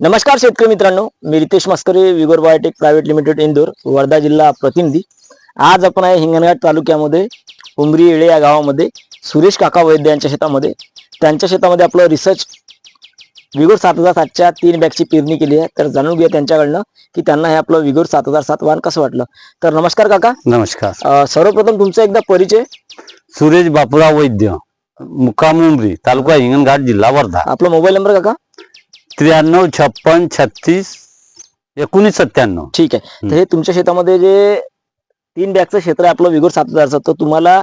नमस्कार शेतकरी मित्रांनो मी Ritesh Maskare Vigor biotech private limited Indore Wardha जिल्हा प्रतिनिधी. आज आपण आहे हिंगणघाट तालुक्यामध्ये उमरी येळे या गावामध्ये सुरेश काका वैद्य यांच्या शेतामध्ये. त्यांच्या शेतामध्ये आपलं रिसर्च विगोर सात हजार सातच्या तीन बॅगची पेरणी केली आहे. तर जाणून घेऊया त्यांच्याकडनं की त्यांना हे आपलं विगोर सात हजार सात वाहन कसं वाटलं. तर नमस्कार काका. नमस्कार. अं, सर्वप्रथम तुमचा एकदा परिचय. सुरेश बापूराव वैद्य मुक्काम उमरी तालुका हिंगणघाट जिल्हा वर्धा. आपला मोबाईल नंबर काका. त्र्याण्णव छप्पन छत्तीस एकोणीस सत्त्याण्णव. ठीक आहे. तर हे तुमच्या शेतामध्ये जे तीन बॅगचं क्षेत्र आहे आपलं विगोर सात हजारचं तर तुम्हाला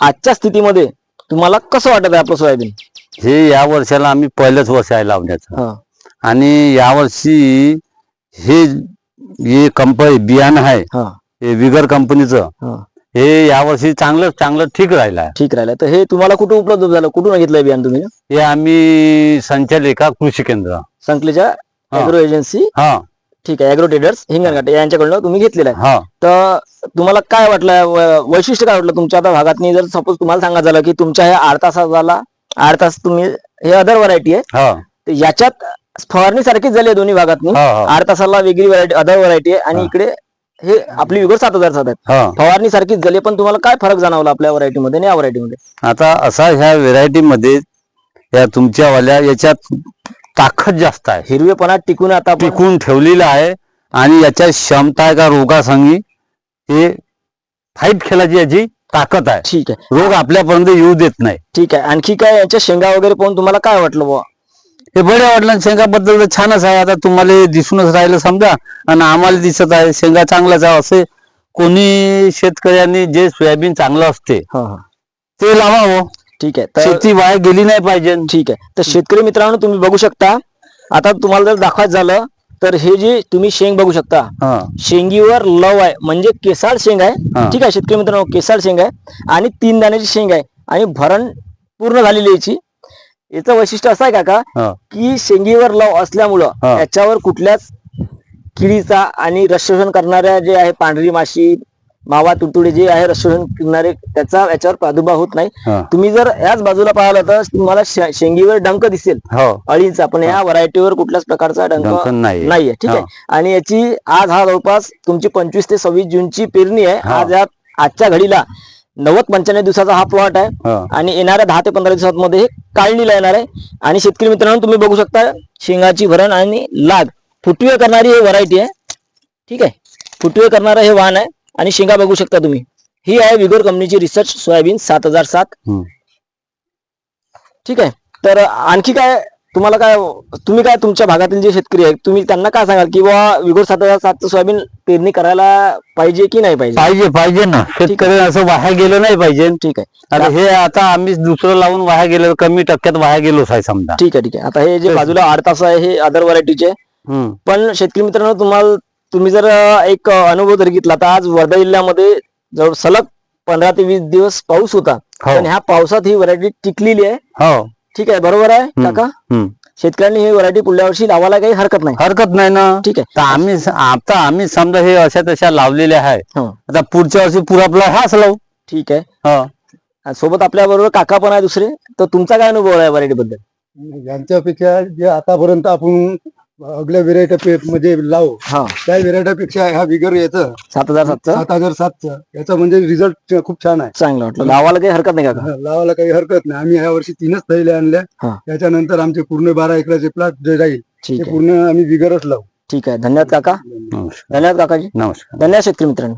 आजच्या स्थितीमध्ये तुम्हाला कसं वाटत आहे आपलं सोयाबीन? हे या वर्षाला आम्ही पहिलंच वर्ष आहे लावण्याचं. हा. आणि यावर्षी हे जे कंपनी बियाणं आहे हा. हे विगर कंपनीचं हा. हे यावर्षी चांगलं चांगलं ठीक राहिलं आहे. ठीक राहिलं. तर हे तुम्हाला कुठे उपलब्ध झालं? कुठून घेतलंय बियाण तुम्ही? हे आम्ही संचालिका कृषी केंद्र. संकलेच्या. अॅग्रो एजन्सी हा. ठीक आहे अॅग्रो ट्रेडर्स हिंगणघाट यांच्याकडनं तुम्ही घेतलेलं आहे. हा. तर तुम्हाला काय वाटलं? वैशिष्ट्य काय वाटलं तुमच्या आता भागातनी? जर सपोज तुम्हाला सांगायचं झालं की तुमच्या ह्या आठ तासाला आठ तास तुम्ही हे अदर व्हरायटी आहे. हा. याच्यात फवारणी सारखीच झाली आहे दोन्ही भागातनी. हा हा. आठ तासाला वेगळी व्हरायटी अदर व्हरायटी आहे. आणि. इकडे हे आपली विगोर सात हजार सात आहे हा. फवारणी सारखीच झाली पण तुम्हाला काय फरक जाणवला आपल्या व्हरायटी मध्ये आणि या व्हरायटी मध्ये? आता असा ह्या व्हेरायटी मध्ये या तुमच्या वाल्या याच्यात ताकद जास्त आहे. हिरवेपणा टिकून आता आपण टिकून ठेवलेलं आहे आणि याच्या क्षमता आहे का रोगासंगी हे फाईट खेळाची याची ताकद आहे. ठीक आहे. रोग आपल्यापर्यंत येऊ देत नाही. ठीक आहे. आणखी काय याच्या शेंगा वगैरे पाहून तुम्हाला काय वाटलं बुवा? हे बड्या वडिलांच्या शेंगाबद्दल तर छानच आहे. आता तुम्हाला दिसूनच राहिलं समजा. आणि आम्हाला दिसत आहे शेंगा चांगलाच आहे. असे कोणी शेतकऱ्यांनी जे सोयाबीन चांगलं असते हा हा. ते लावावं. ठीक आहे तर शेती वाया गेली नाही पाहिजे. ठीक आहे. तर शेतकरी मित्रांनो तुम्ही बघू शकता. आता तुम्हाला जर दाखवायचं झालं तर हे जे तुम्ही शेंग बघू शकता हा. शेंगीवर लव आहे. म्हणजे केसाळ शेंग आहे. ठीक आहे शेतकरी मित्रांनो केसाळ शेंग आहे. आणि तीन दाण्याची शेंग आहे. आणि भरण पूर्ण झालेली आहे याची. याचं वैशिष्ट्य असं आहे काका हा. की शेंगीवर लव असल्यामुळं हा. याच्यावर कुठल्याच किडीचा आणि रसशोषण करणाऱ्या जे आहे पांढरी माशी मावा तुडतुडे जे आहे रसशोषण करणारे त्याचा याच्यावर प्रादुर्भाव होत नाही. हा. तुम्ही जर याच बाजूला पाहिलं तर तुम्हाला शे- शेंगीवर डंक दिसेल. हो. अळीचा पण या व्हरायटीवर कुठल्याच प्रकारचा डंक नाही नाहीये. ठीक आहे? आणि याची आज हा जवळपास तुमची पंचवीस ते सव्वीस जूनची पेरणी आहे. हा. आज या आजच्या घडीला नव्वद पंच्याण्णव दिवसाचा हा प्लॉट आहे. हा. आणि येणाऱ्या दहा ते पंधरा दिवसांमध्ये हे काढणीला येणार आहे. आणि शेतकरी मित्रांनो तुम्ही बघू शकता शेंगाची भरण आणि लाग. फुटवे करणारी ही व्हरायटी आहे. ठीक आहे? फुटवे करणारं हे वाहन आहे. आणि शेंगा बघू शकता तुम्ही. ही आहे विगोर कंपनीची रिसर्च सोयाबीन सात हजार सात. हम्म. ठीक आहे? तर आणखी काय तुम्हाला काय तुम्ही काय तुमच्या भागातील जे शेतकरी आहेत तुम्ही त्यांना काय सांगाल की बाबा विगोर सात हजार सातचं सोयाबीन पेरणी करायला पाहिजे की नाही पाहिजे? पाहिजे पाहिजे ना. शेतकरी असं वाया गेलं नाही पाहिजे. ठीक आहे. आता हे आता आम्ही दुसरं लावून वाया गेलो कमी टक्क्यात वाया गेलोच आहे समजा. ठीक आहे ठीक आहे. आता हे जे बाजूला आठ तास आहे हे अदर व्हरायटीचे. पण शेतकरी मित्रांनो तुम्हाला तुम्ही जर एक अनुभव जर घेतला तर आज वर्धा जिल्ह्यामध्ये जवळ सलग पंधरा ते वीस दिवस पाऊस होता. हो. पण ह्या पावसात ही व्हरायटी टिकलेली आहे. हो. ठीक आहे बरोबर आहे काका? हम्म. शेतकऱ्यांनी ही व्हरायटी पुढल्या वर्षी लावायला काही हरकत नाही. हरकत नाही ना. ठीक आहे. तर आम्ही स- आता आम्ही समजा हे अशा तशा लावलेल्या आहे हो. आता पुढच्या वर्षी पुरापला हाच लावू. ठीक आहे. हो. आणि सोबत आपल्या बरोबर काका पण आहे दुसरे. तर तुमचा काय अनुभव आहे व्हरायटी बद्दल यांच्यापेक्षा जे आतापर्यंत आपण अगल्या व्हेरायटी मध्ये लावू. हा. त्या व्हेरायटीपेक्षा ह्या बिगर याचं सात हजार सातचं? सात हजार सातचं. याचा म्हणजे रिझल्ट खूप छान आहे. चांगलं वाटलं. लावायला काही हरकत नाही काका लावायला काही हरकत नाही. आम्ही ह्या वर्षी तीनच थैले आणल्या. हा. त्याच्यानंतर आमचे पूर्ण बारा एकराचे प्लॉट जे राहील ठीक ते आहे. पूर्ण आम्ही बिगरच लावू. ठीक आहे. धन्यवाद काका. नमस्कार. धन्यवाद काकाजी. नमस्कार. धन्यवाद शेतकरी मित्रांनो.